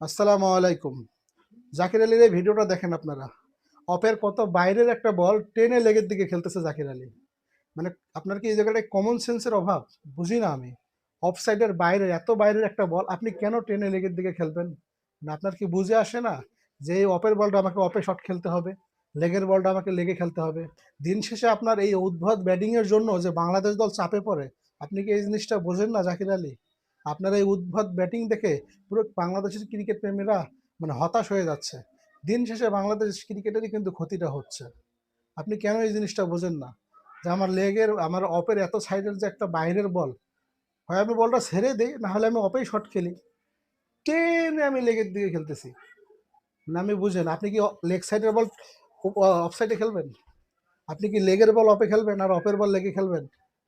আসসালামু আলাইকুম। জাকির আলীর এই ভিডিওটা দেখেন আপনারা। অপের কত বাইরের একটা বল টেনে লেগের দিকে খেলতেছে জাকির আলী। মানে আপনার কি এই জায়গাটায় কমন সেন্সের অভাব? বুঝি না আমি। অফ সাইডের বাইরে, এত বাইরের একটা বল, আপনি কেন টেনে লেগের দিকে খেলবেন? না আপনার কি বুঝে আসে না যে এই অপের বলটা আমাকে অপে শট খেলতে হবে? লেগের বলটা আমাকে লেগে খেলতে হবে? দিন শেষে আপনার এই উদ্ভট ব্যাটিংয়ের জন্য যে বাংলাদেশ দল চাপে পড়ে, আপনি কি এই জিনিসটা বোঝেন না জাকির আলী? আপনার এই উদ্ভট ব্যাটিং দেখে পুরো বাংলাদেশের ক্রিকেট প্রেমীরা মানে হতাশ হয়ে যাচ্ছে। দিন শেষে বাংলাদেশ ক্রিকেটেরই কিন্তু ক্ষতিটা হচ্ছে। আপনি কেন এই জিনিসটা বোঝেন না? যে আমার লেগের, আমার অপের এত সাইডের যে একটা বাইরের বল, হয় আমি বলটা ছেড়ে দিই, না হলে আমি অপেই শট খেলি। টেনে আমি লেগের দিকে খেলতেছি। না, আমি বুঝেন আপনি কি লেগ সাইডের বল অফ সাইডে খেলবেন? আপনি কি লেগের বল অপে খেলবেন আর অপের বল লেগে খেলবেন?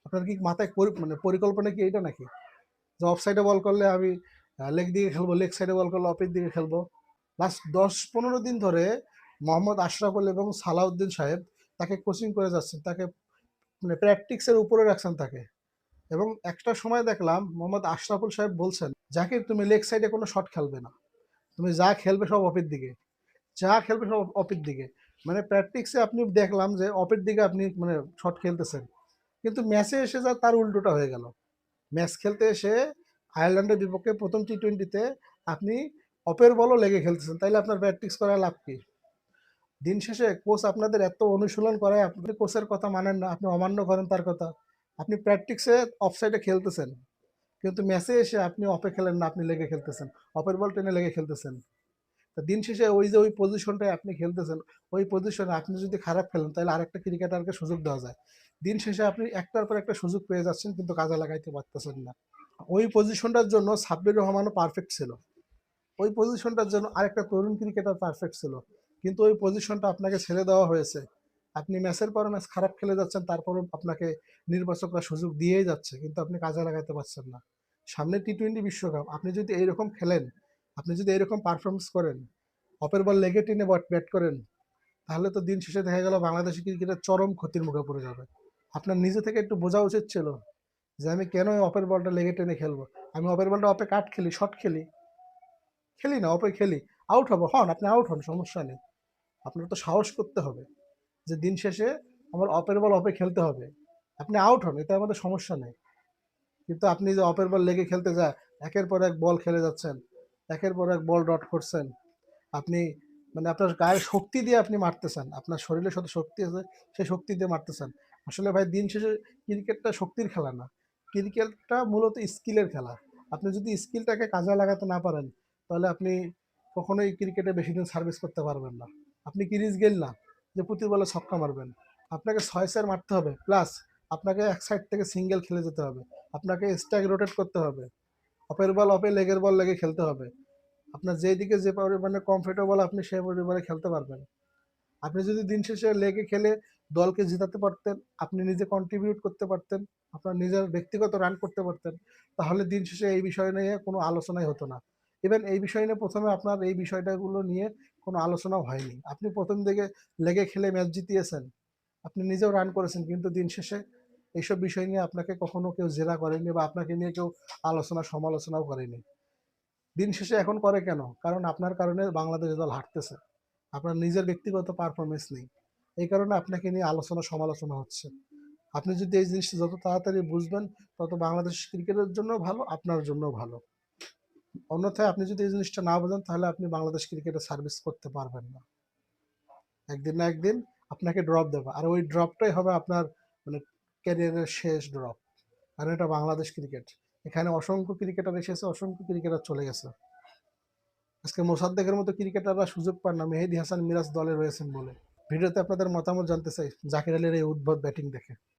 আপনার কি মাথায় মানে পরিকল্পনা কি এইটা নাকি? যে অফ সাইডে বল করলে আমি লেগ দিকে খেলব লেগ সাইডে বল করলে অফের দিকে খেলব। লাস্ট দশ পনেরো দিন ধরে মোহাম্মদ আশরাফুল এবং সালাউদ্দিন সাহেব তাকে কোচিং করে যাচ্ছেন, তাকে মানে প্র্যাকটিক্সের উপরে রাখছেন তাকে। এবং একটা সময় দেখলাম মোহাম্মদ আশরাফুল সাহেব বলছেন, জাকির, তুমি লেগ সাইডে কোনো শট খেলবে না। তুমি যা খেলবে সব অফের দিকে। যা খেলবে সব অফের দিকে। মানে প্র্যাকটিক্সে আপনি দেখলাম যে অফের দিকে আপনি মানে শট খেলতেছেন। কিন্তু ম্যাচে এসে যা তার উল্টোটা হয়ে গেল। ম্যাচ খেলতে এসে আয়ারল্যান্ডের বিপক্ষে প্রথম টি টোয়েন্টিতে আপনি অপের বলও লেগে খেলতেছেন। তাইলে আপনার প্র্যাকটিস করা লাভ কি? দিন শেষে কোচ আপনাদের এত অনুশীলন করায় আপনি কোচের কথা মানেন না, আপনি অমান্য করেন তার কথা। আপনি প্র্যাকটিসে অফসাইডে খেলতেছেন, কিন্তু ম্যাচে এসে আপনি অপে খেলেন না, আপনি লেগে খেলতেছেন। অপের বল টেনে লেগে খেলতেছেন। দিন শেষে ওই যে ওই পজিশনটায় আপনি খেলতেছেন, ওই পজিশনে আপনি যদি খারাপ খেলেন, তাহলে আরেকটা ক্রিকেটারকে সুযোগ দেওয়া যায়। দিন শেষে আপনি একটার পর একটা সুযোগ পেয়ে যাচ্ছেন, কিন্তু কাজে লাগাইতে পারতেছেন না। ওই পজিশনটার জন্য সাব্বির রহমানও পারফেক্ট ছিল। ওই পজিশনটার জন্য আরেকটা তরুণ ক্রিকেটার পারফেক্ট ছিল। কিন্তু ওই পজিশনটা আপনাকে ছেড়ে দেওয়া হয়েছে। আপনি ম্যাচের পর ম্যাচ খারাপ খেলে যাচ্ছেন, তারপরও আপনাকে নির্বাচকরা সুযোগ দিয়েই যাচ্ছে, কিন্তু আপনি কাজে লাগাতে পারছেন না। সামনে টি টোয়েন্টি বিশ্বকাপ, আপনি যদি এইরকম খেলেন, আপনি যদি এরকম পারফরমেন্স করেন অপের বল লেগে টেনে ব্যাট করেন, তাহলে তো দিন শেষে দেখা গেল বাংলাদেশি ক্রিকেটের চরম ক্ষতির মুখে পড়ে যাবে। আপনার নিজে থেকে একটু বোঝা উচিত ছিল যে আমি কেন অপের বলটা লেগে টেনে খেলব? আমি অপের বলটা অপে কাট খেলি শর্ট খেলি। খেলি না অপে খেলি। আউট হব, হন, আপনি আউট হন, সমস্যা নেই। আপনার তো সাহস করতে হবে যে দিন শেষে আমার অপের বল অপে খেলতে হবে। আপনি আউট হন, এতে আমাদের সমস্যা নেই। কিন্তু আপনি যে অপের বল লেগে খেলতে যায়, একের পর এক বল খেলে যাচ্ছেন, একের পর এক বল ডট করছেন আপনি মানে আপনার গায়ের শক্তি দিয়ে আপনি মারতেছেন, আপনার শরীরে শত শক্তি আছে, সেই শক্তি দিয়ে মারতেছেন। আসলে ভাই, দিন শেষে ক্রিকেটটা শক্তির খেলা না। ক্রিকেটটা মূলত স্কিলের খেলা। আপনি যদি স্কিলটাকে কাজে লাগাতে না পারেন, তাহলে আপনি কখনোই ক্রিকেটে বেশি দিন সার্ভিস করতে পারবেন না। আপনি ক্রিজ গেল না, যে প্রতি বলে ছক্কা মারবেন। আপনাকে ছয় চার মারতে হবে প্লাস আপনাকে এক সাইড থেকে সিঙ্গেল খেলে যেতে হবে। আপনাকে স্ট্যাক রোটেট করতে হবে। অপের বল অপে লেগের বল লেগে খেলতে হবে। আপনার যেই দিকে যে পরিমাণে কমফোর্টেবল আপনি সেই পরিমাণে খেলতে পারবেন। আপনি যদি দিন শেষে লেগে খেলে দলকে জিতাতে পারতেন, আপনি নিজে কন্ট্রিবিউট করতে পারতেন, আপনার নিজের ব্যক্তিগত রান করতে পারতেন, তাহলে দিন শেষে এই বিষয় নিয়ে কোনো আলোচনাই হতো না। ইভেন এই বিষয় নিয়ে প্রথমে আপনার এই বিষয়টাগুলো নিয়ে কোনো আলোচনাও হয়নি। আপনি প্রথম দিকে লেগে খেলে ম্যাচ জিতিয়েছেন, আপনি নিজেও রান করেছেন, কিন্তু দিন শেষে এইসব বিষয় নিয়ে আপনাকে কখনো কেউ জেরা করেনি বা আপনাকে নিয়ে কেউ আলোচনা সমালোচনাও করেনি। দিন শেষে এখন করে কেন? কারণ আপনার কারণে বাংলাদেশ দল হারতেছে। আপনার নিজের ব্যক্তিগত পারফরমেন্স নেই। এই কারণে আপনাকে নিয়ে আলোচনা সমালোচনা হচ্ছে। আপনি যদি এই জিনিসটা যত তাড়াতাড়ি বুঝবেন, তত বাংলাদেশ ক্রিকেটের জন্য ভালো, আপনার জন্য ভালো। অন্যথায় আপনি যদি এই জিনিসটা না বোঝেন, তাহলে আপনি বাংলাদেশ ক্রিকেটে সার্ভিস করতে পারবেন না। একদিন না একদিন আপনাকে ড্রপ দেবে। আর ওই ড্রপটাই হবে আপনার মানে ক্যারিয়ারের শেষ ড্রপ কারণ এটা বাংলাদেশ ক্রিকেট। এখানে অসংখ্য ক্রিকেটার এসেছে, অসংখ্য ক্রিকেটার চলে গেছে। আজকে মোসাদ্দেকের মতো ক্রিকেটাররা সুযোগ পান না, মেহেদি হাসান মিরাজ দলে রয়েছেন বলে। ভিডিওতে আপনাদের মতামত জানতে চাই জাকির আলীর এই উদ্ভব ব্যাটিং দেখে।